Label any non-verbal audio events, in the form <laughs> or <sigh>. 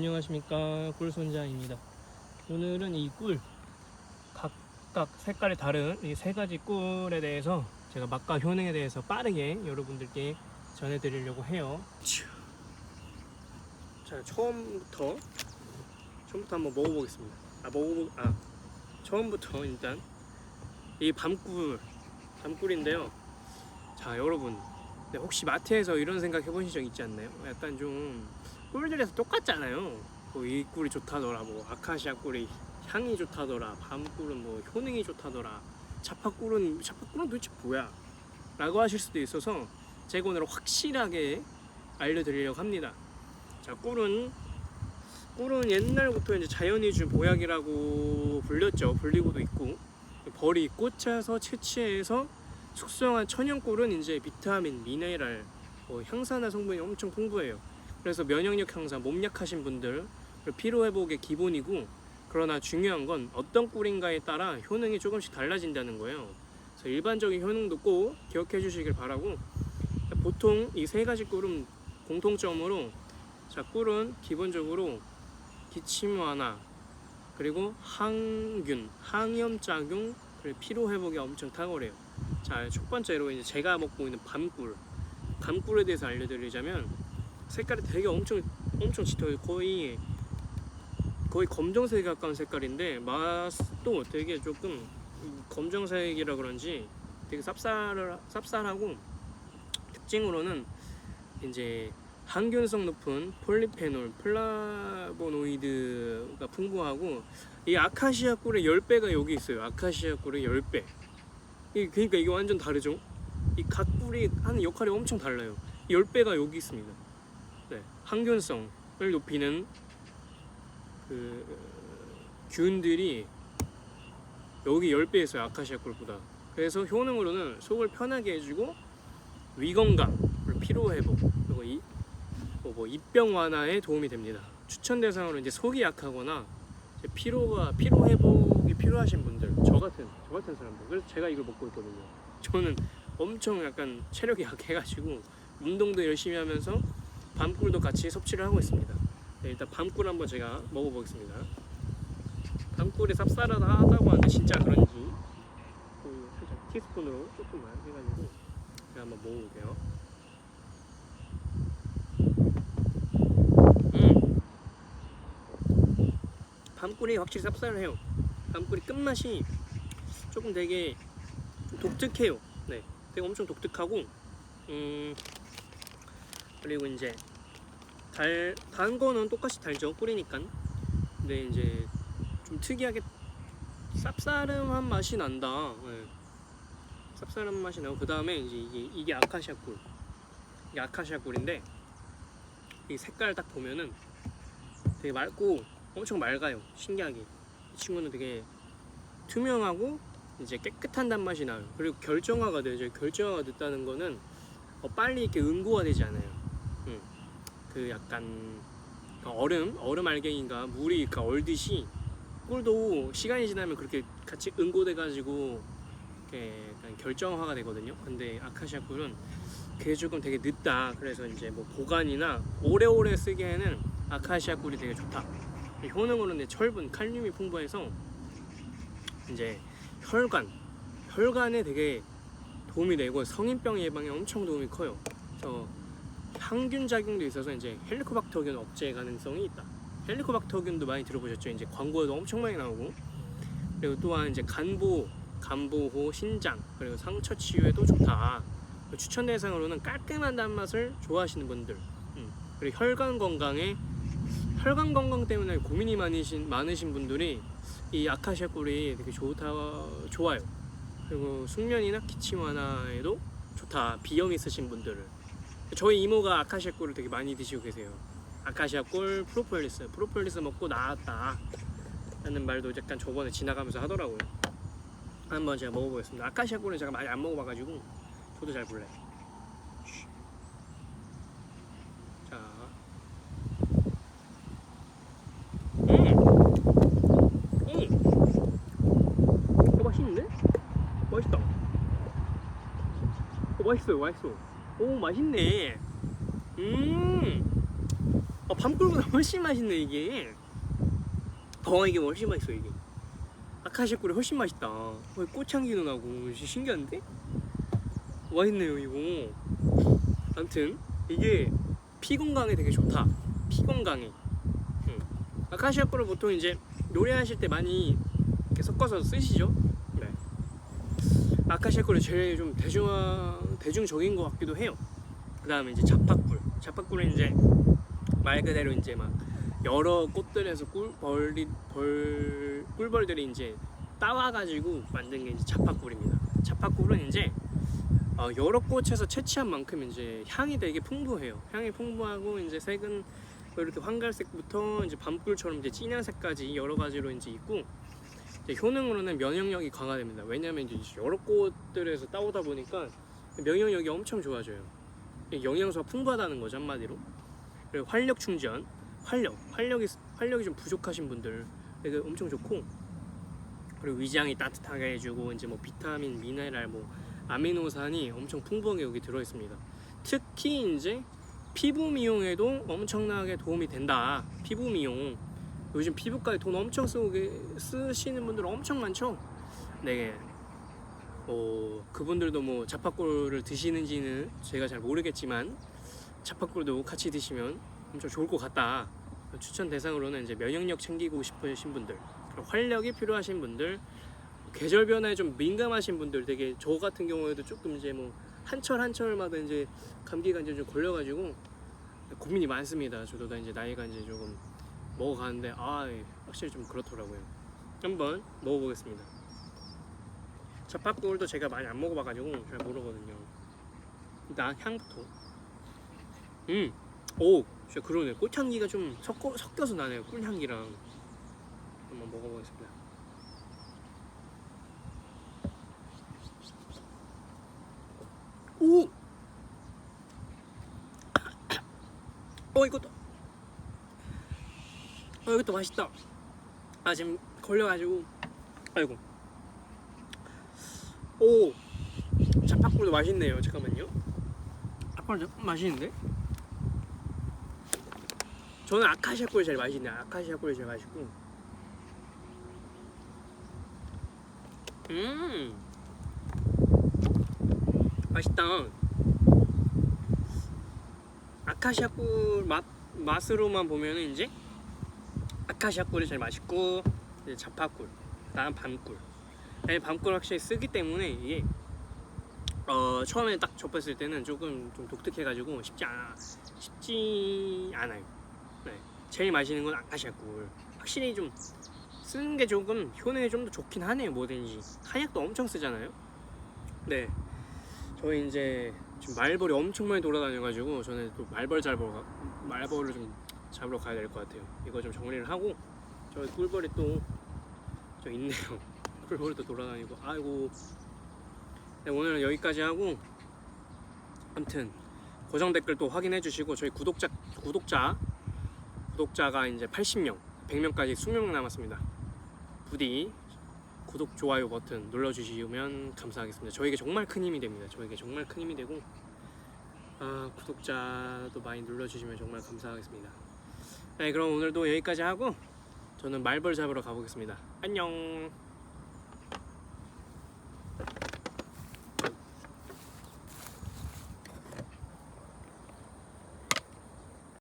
안녕하십니까. 꿀손자입니다. 오늘은 이 꿀 각각 색깔이 다른 이 세 가지 꿀에 대해서 제가 맛과 효능에 대해서 빠르게 여러분들께 전해드리려고 해요. 자 처음부터 처음부터 한번 먹어보겠습니다. 아 먹어보 아 처음부터 일단 이 밤꿀 밤꿀인데요. 자 여러분 네, 혹시 마트에서 이런 생각 해보신 적 있지 않나요? 약간 좀 꿀들에서 똑같잖아요. 뭐 이 꿀이 좋다더라, 뭐 아카시아 꿀이 향이 좋다더라, 밤꿀은 뭐 효능이 좋다더라, 자파꿀은 자파꿀은 도대체 뭐야? 라고 하실 수도 있어서 제가 오늘 확실하게 알려드리려고 합니다. 자, 꿀은 꿀은 옛날부터 이제 자연이 준 보약이라고 불렸죠. 불리고도 있고 벌이 꽂혀서 채취해서 숙성한 천연꿀은 이제 비타민, 미네랄, 뭐 향산화 성분이 엄청 풍부해요. 그래서 면역력 향상, 몸 약하신 분들 피로 회복의 기본이고 그러나 중요한 건 어떤 꿀인가에 따라 효능이 조금씩 달라진다는 거예요. 그래서 일반적인 효능도 꼭 기억해 주시길 바라고 보통 이 세 가지 꿀은 공통점으로 자 꿀은 기본적으로 기침 완화 그리고 항균, 항염 작용 그리고 피로 회복에 엄청 탁월해요. 자, 첫 번째로 이제 제가 먹고 있는 밤꿀. 밤꿀에 대해서 알려드리자면 색깔이 되게 엄청 엄청 짙어요. 거의 거의 검정색에 가까운 색깔인데 맛도 되게 조금 검정색이라 그런지 되게 쌉쌀 쌉쌀하고 특징으로는 이제 항균성 높은 폴리페놀, 플라보노이드가 풍부하고 이 아카시아 꿀의 10배가 여기 있어요. 아카시아 꿀의 10배. 이 그러니까 이게 완전 다르죠. 이각 꿀이 하는 역할이 엄청 달라요. 10배가 여기 있습니다. 네, 항균성을 높이는 그 균들이 여기 10배 있어요. 아카시아 꿀보다. 그래서 효능으로는 속을 편하게 해주고 위 건강, 그리고 피로 회복, 그리고 이, 뭐, 뭐 입병 완화에 도움이 됩니다. 추천 대상으로 이제 속이 약하거나 이제 피로가 피로 회복이 필요하신 분들, 저 같은 저 같은 사람들. 그래서 제가 이걸 먹고 있거든요. 저는 엄청 약간 체력이 약해가지고 운동도 열심히 하면서 밤꿀도 같이 섭취를 하고 있습니다. 네, 일단 밤꿀 한번 제가 먹어보겠습니다. 밤꿀이 쌉쌀하다고 하는데 진짜 그런지 그 살짝 티스푼으로 조금만 해가지고 제가 한번 먹어볼게요. 음, 밤꿀이 확실히 쌉쌀해요. 밤꿀이 끝맛이 조금 되게 좀 독특해요. 네, 되게 엄청 독특하고 음 그리고 이제 달, 단 거는 똑같이 달죠. 꿀이니까. 근데 이제 좀 특이하게 쌉싸름한 맛이 난다. 네. 쌉싸름한 맛이 나고 그 다음에 이제 이게, 이게 아카시아 꿀. 이게 아카시아 꿀인데 이 색깔 딱 보면은 되게 맑고 엄청 맑아요. 신기하게. 이 친구는 되게 투명하고 이제 깨끗한 단맛이 나요. 그리고 결정화가 되죠 결정화가 됐다는 거는 어, 빨리 이렇게 응고가 되지 않아요. 음. 그 약간 그 얼음 얼음 알갱이가? 물이 이렇게 얼듯이 꿀도 시간이 지나면 그렇게 같이 응고돼 가지고 약간 결정화가 되거든요. 근데 아카시아 꿀은 그게 조금 되게 늦다. 그래서 이제 뭐 보관이나 오래오래 쓰기에는 아카시아 꿀이 되게 좋다. 이 효능으로는 철분 칼륨이 풍부해서 이제 혈관 혈관에 되게 도움이 되고 성인병 예방에 엄청 도움이 커요. 그래서 항균 작용도 있어서 이제 헬리코박터균 억제 가능성이 있다. 헬리코박터균도 많이 들어보셨죠? 이제 광고에도 엄청 많이 나오고 그리고 또한 이제 간보, 간보호, 신장 그리고 상처 치유에도 좋다. 추천 대상으로는 깔끔한 단맛을 좋아하시는 분들 음, 그리고 혈관 건강에 혈관 건강 때문에 고민이 많으신 많으신 분들이 이 아카시아 꿀이 되게 좋다 좋아요. 그리고 숙면이나 기침 완화에도 좋다. 비염 있으신 분들을 저희 이모가 아카시아 꿀을 되게 많이 드시고 계세요. 아카시아 꿀 프로폴리스 프로폴리스 먹고 나았다 하는 말도 약간 저번에 지나가면서 하더라고요. 한번 제가 먹어보겠습니다. 아카시아 꿀은 제가 많이 안 먹어봐가지고 저도 잘 몰라요. 자, 음, 음, 어 맛있는데? 맛있다. 어 맛있어요, 맛있어. 오 맛있네. 음, 아, 밤꿀보다 <laughs> 훨씬 맛있네 이게. 어 이게 훨씬 맛있어 이게. 아카시아 꿀이 훨씬 맛있다. 어, 꽃향기도 나고 신기한데? 맛있네요 이거. 아무튼 이게 피 건강에 되게 좋다. 피 건강에. 응. 아카시아 꿀을 보통 이제 노래하실 때 많이 이렇게 섞어서 쓰시죠. 네. 아카시아 꿀이 제일 좀 대중화 대중적인 것 같기도 해요. 그 다음에 이제 자파꿀. 자파꿀은 이제 말 그대로 이제 막 여러 꽃들에서 꿀벌이 벌 꿀벌들이 이제 따와가지고 만든 게 이제 자파꿀입니다. 자파꿀은 이제 어, 여러 꽃에서 채취한 만큼 이제 향이 되게 풍부해요. 향이 풍부하고 이제 색은 이렇게 황갈색부터 이제 밤꿀처럼 이제 진한 색까지 여러 가지로 이제 있고 이제 효능으로는 면역력이 강화됩니다. 왜냐하면 이제 여러 꽃들에서 따오다 보니까 면역력이 엄청 좋아져요. 영양소가 풍부하다는 거죠 한마디로. 그리고 활력 충전, 활력, 활력이 활력이 좀 부족하신 분들 되게 엄청 좋고 그리고 위장이 따뜻하게 해주고 이제 뭐 비타민, 미네랄, 뭐 아미노산이 엄청 풍부하게 여기 들어 있습니다. 특히 이제 피부 미용에도 엄청나게 도움이 된다. 피부 미용. 요즘 피부과에 돈 엄청 쓰고 계- 쓰시는 분들 엄청 많죠. 네. 어, 그분들도 뭐 자파꿀을 드시는지는 제가 잘 모르겠지만 자파꿀도 같이 드시면 엄청 좋을 것 같다. 추천 대상으로는 이제 면역력 챙기고 싶으신 분들, 활력이 필요하신 분들, 계절 변화에 좀 민감하신 분들, 되게 저 같은 경우에도 조금 이제 뭐 한철 한철마다 이제 감기가 이제 좀 걸려가지고 고민이 많습니다. 저도 다 이제 나이가 이제 조금 먹어가는데 아 확실히 좀 그렇더라고요. 한번 먹어보겠습니다. 자파꿀도 제가 많이 안 먹어봐가지고 잘 모르거든요. 일단 향부터. 음, 오, 진짜 그러네. 꽃향기가 좀 섞어, 섞여서 나네요. 꿀향기랑. 한번 먹어보겠습니다. 오! 어, 이것도. 어, 이것도 맛있다. 아, 지금 걸려가지고. 아이고. 오! 자파꿀도 맛있네요. 잠깐만요. 자파꿀 좀 맛있는데? 저는 아카시아 꿀이 제일 맛있네. 아카시아 꿀이 제일 맛있고. 음, 맛있다. 아카시아 꿀 맛 맛으로만 보면은 이제 아카시아 꿀이 제일 맛있고 이제 자파꿀, 다음 밤꿀. 아니, 밤꿀 확실히 쓰기 때문에 이게 어 처음에 딱 접했을 때는 조금 좀 독특해가지고 쉽지 않아 쉽지 않아요. 네, 제일 맛있는 건 아카시아 꿀. 확실히 좀 쓰는 게 조금 효능이 좀 더 좋긴 하네요. 뭐든지 한약도 엄청 쓰잖아요. 네, 저희 이제 지금 말벌이 엄청 많이 돌아다녀가지고 저는 또 말벌 잡으러 가, 말벌을 좀 잡으러 가야 될 것 같아요. 이거 좀 정리를 하고 저희 꿀벌이 또 저 있네요. 또 돌아다니고 아이고. 네, 오늘은 여기까지 하고 아무튼 고정 댓글 또 확인해 주시고 저희 구독자 구독자 구독자가 이제 80명, 100명까지 20명 남았습니다. 부디 구독, 좋아요 버튼 눌러 주시면 감사하겠습니다. 저에게 정말 큰 힘이 됩니다. 저에게 정말 큰 힘이 되고 아, 구독자도 많이 눌러주시면 정말 감사하겠습니다. 네, 그럼 오늘도 여기까지 하고 저는 말벌 잡으러 가보겠습니다. 안녕.